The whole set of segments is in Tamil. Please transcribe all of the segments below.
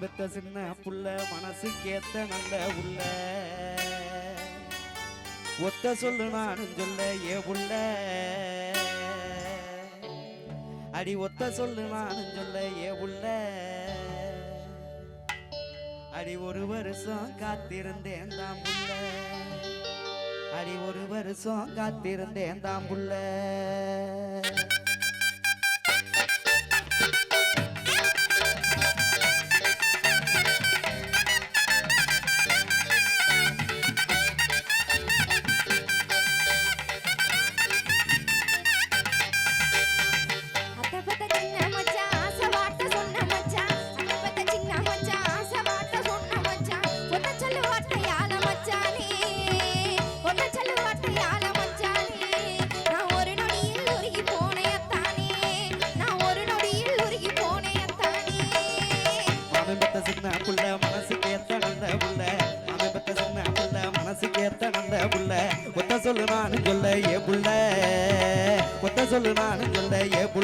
பெத்த சின்ன புள்ள மனசுக்கேத்த நல்ல உள்ள. ஒத்த சொல்லு நானும் சொல்ல ஏ புள்ள அடி ஒத்த சொல்லு நானும் சொல்ல ஏ புள்ள அடி ஒரு வருஷம் காத்திருந்தேன் தான் புள்ள அடி ஒரு வருஷம் காத்திருந்தேன் தான் புள்ள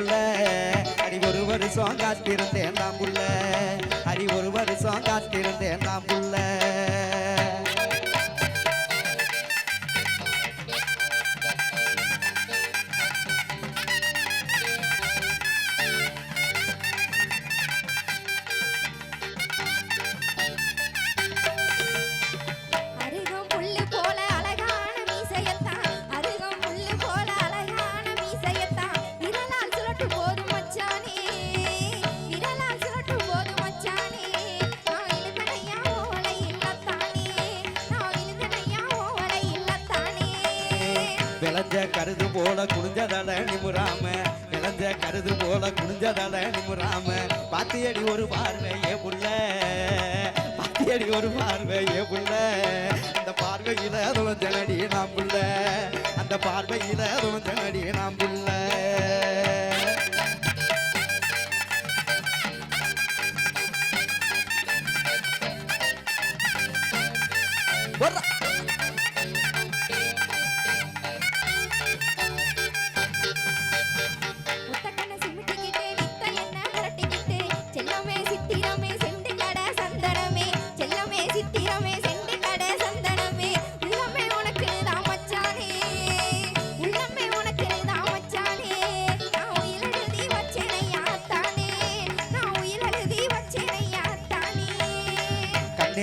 சொல்ல புள்ள அடி ஒரு வருஷம் காத்திருந்தேன் நான் புள்ள அடி ஒரு வருஷம் காத்திருந்தேன் நான் கருது போல குனிஞ்சதல நிமுறாம பாத்தியடி ஒரு பார்வையே ஏ புள்ள பாத்தியடி ஒரு பார்வையே புள்ள அந்த பார்வையில துவஞ்சனடி நாம் புள்ள அந்த பார்வையில துவஞ்சனடி நாம் புள்ள வர்றா.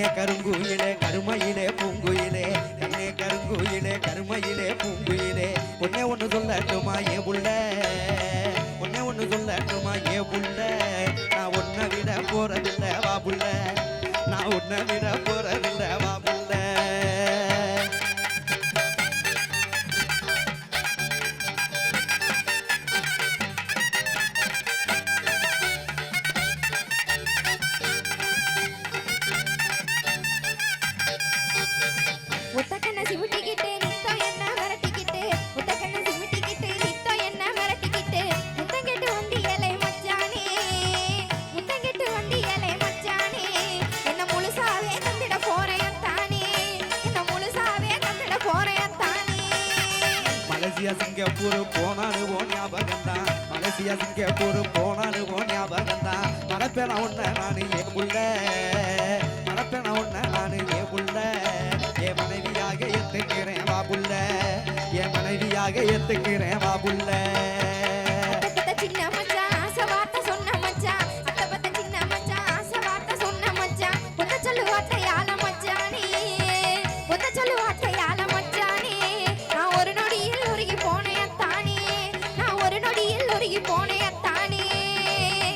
கண்ணே கருங்குயிலே கருமையிலே பூங்குயிலே. கண்ணே கருங்குயிலே கருமையிலே பூங்குயிலே. ஒன்னே ஒன்று சொல்லட்டுமா ஏ புள்ள? ஒன்னே ஒன்று சொல்லட்டுமா ஏ புள்ள? நான் உன்னை விட போறதில்லை வா புள்ள. நான் உன்னை விட போறது சிங்கப்பூர் போனானு ஓ ஞாபகம் தான் மலேசியா சிங்கப்பூர் போனானு ஓ ஞாபகம் தான் மறப்பேன உன்ன நானு ஏ புள்ள. மரப்பேன உன்ன நானு ஏ புள்ள. என் மனைவியாக ஏத்துக்கிறேன் வா புள்ள. என் மனைவியாக ஏத்துக்கிறேன் வா புள்ள. சின்ன நொடியில் உருகி போனேன் தானே.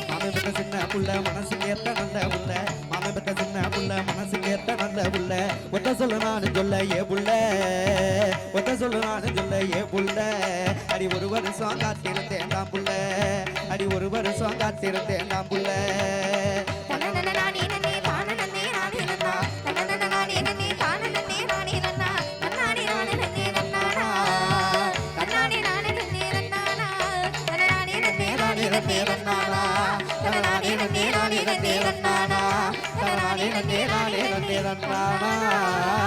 மாமன் பெத்த சின்ன புள்ள மனசு கேட்ட நல்ல புள்ள. மாமன் பெத்த சின்ன புள்ள மனசு கேட்ட நல்ல புள்ள. ஒத்த சொல்ல நானு சொல்ல ஏ புள்ள. ஒத்த சொல்ல நானு சொல்ல ஏ புள்ள. அடி ஒரு வருஷம் காத்திருந்தேன் தான் புள்ள. அடி ஒரு வருஷம் காத்திருந்தேன் தான் புள்ள. நன்னானா